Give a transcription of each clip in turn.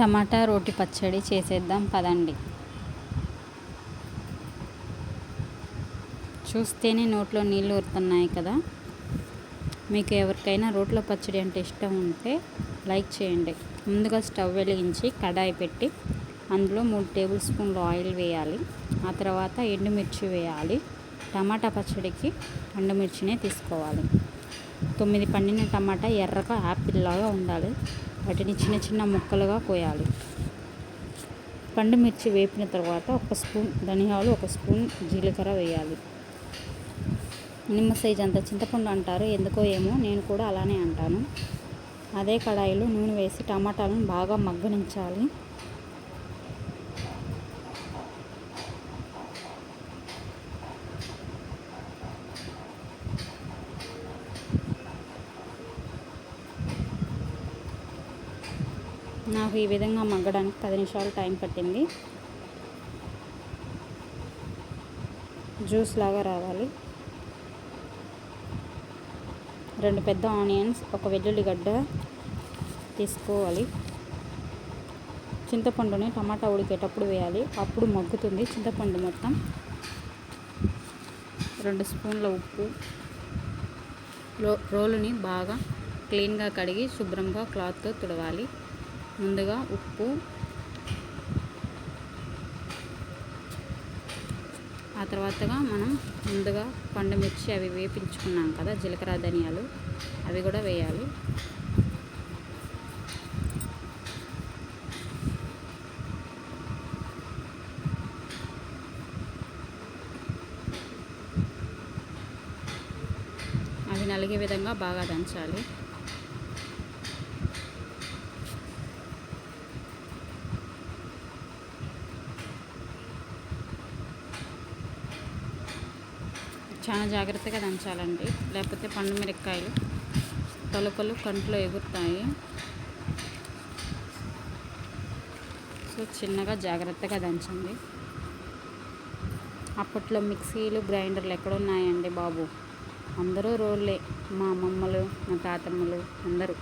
టమాటా రోటి పచ్చడి చేసేద్దాం పదండి. చూస్తేనే నోట్లో నీళ్ళు ఊరుతున్నాయి కదా. మీకు ఎవరికైనా రోట్లో పచ్చడి అంటే ఇష్టం ఉంటే లైక్ చేయండి. ముందుగా స్టవ్ వెలిగించి కడాయి పెట్టి అందులో మూడు టేబుల్ స్పూన్లు ఆయిల్ వేయాలి. ఆ తర్వాత ఎండుమిర్చి వేయాలి. టమాటా పచ్చడికి ఎండుమిర్చినే తీసుకోవాలి. తొమ్మిది పండిన టమాటా ఎర్రగా యాపిల్ లాగా ఉండాలి. వాటిని చిన్న చిన్న ముక్కలుగా కోయాలి. పండు మిర్చి వేపిన తర్వాత ఒక స్పూన్ ధనియాలు ఒక స్పూన్ జీలకర్ర వేయాలి. నిమ్మ సైజ్ అంత చింతపండు అంటారు ఎందుకో ఏమో నేను కూడా అలానే అంటాను. అదే కడాయిలో నూనె వేసి టమాటాలను బాగా మగ్గనించాలి. నాకు ఈ విధంగా మగ్గడానికి పది నిమిషాలు టైం పట్టింది. జ్యూస్ లాగా రావాలి. రెండు పెద్ద ఆనియన్స్ ఒక వెల్లుల్లిగడ్డ తీసుకోవాలి. చింతపండుని టమాటా ఉడికేటప్పుడు వేయాలి. అప్పుడు మగ్గుతుంది చింతపండు మొత్తం. రెండు స్పూన్ల ఉప్పు. రో రోలుని బాగా క్లీన్గా కడిగి శుభ్రంగా క్లాత్తో తుడవాలి. ముందుగా ఉప్పు. ఆ తర్వాతగా మనం ముందుగా పండుమిర్చి అవి వేపించుకున్నాం కదా జీలకర్ర ధనియాలు అవి కూడా వేయాలి. అవి నలిగే విధంగా బాగా దంచాలి. చాలా జాగ్రత్తగా దంచాలండి. లేకపోతే పండు మిరపకాయలు తొలకలు కంట్లో ఎగురుతాయి. సో చిన్నగా జాగ్రత్తగా దంచండి. అప్పట్లో మిక్సీలు గ్రైండర్లు ఎక్కడున్నాయండి బాబు? అందరూ రోళ్ళే. మా అమ్మమ్మలు మా తాతమ్మలు అందరూ.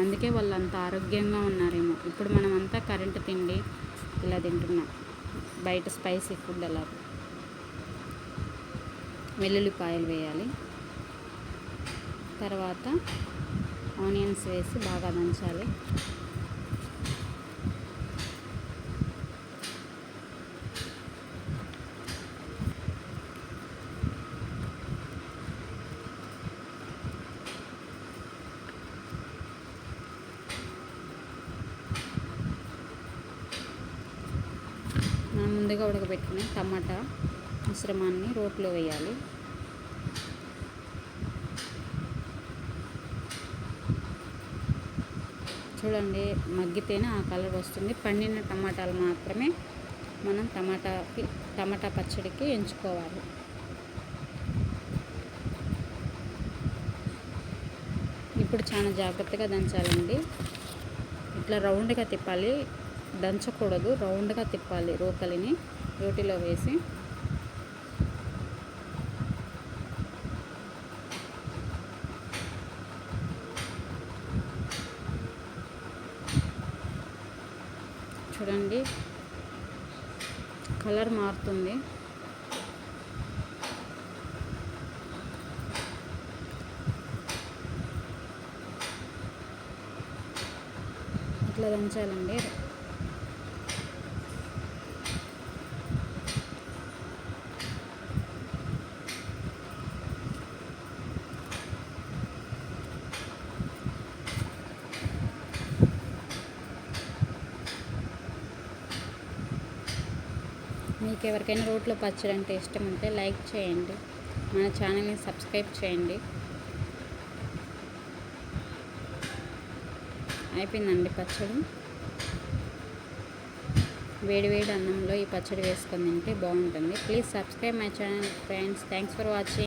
అందుకే వాళ్ళు అంత ఆరోగ్యంగా ఉన్నారేమో. ఇప్పుడు మనం అంతా కరెంటు తిండి ఇలా తింటున్నాం. బయట స్పైసీ ఫుడ్ అలా వెల్లుల్లిపాయలు వేయాలి. తర్వాత ఆనియన్స్ వేసి బాగా దంచాలి. ముందుగా ఉడకబెట్టిన టమాటా మిశ్రమాన్ని రోట్లో వేయాలి. చూడండి మగ్గితేనే ఆ కలర్ వస్తుంది. పండిన టమాటాలు మాత్రమే మనం టమాటాకి టమాటా పచ్చడికి ఎంచుకోవాలి. ఇప్పుడు చాలా జాగ్రత్తగా దంచాలండి. ఇట్లా రౌండ్గా తిప్పాలి. దంచకూడదు. రౌండ్గా తిప్పాలి రోకలిని. రోటిలో వేసి చూడండి. కలర్ మారుతుంది. ఇట్లా దంచాలండి. మీకు ఎవరికైనా రోట్లో పచ్చడి అంటే ఇష్టం ఉంటే లైక్ చేయండి. మన ఛానల్ని సబ్స్క్రైబ్ చేయండి. అయిపోయిందండి పచ్చడి. వేడి వేడి అన్నంలో ఈ పచ్చడి వేసుకొని తింటే బాగుంటుంది. Please subscribe my channel friends thanks for watching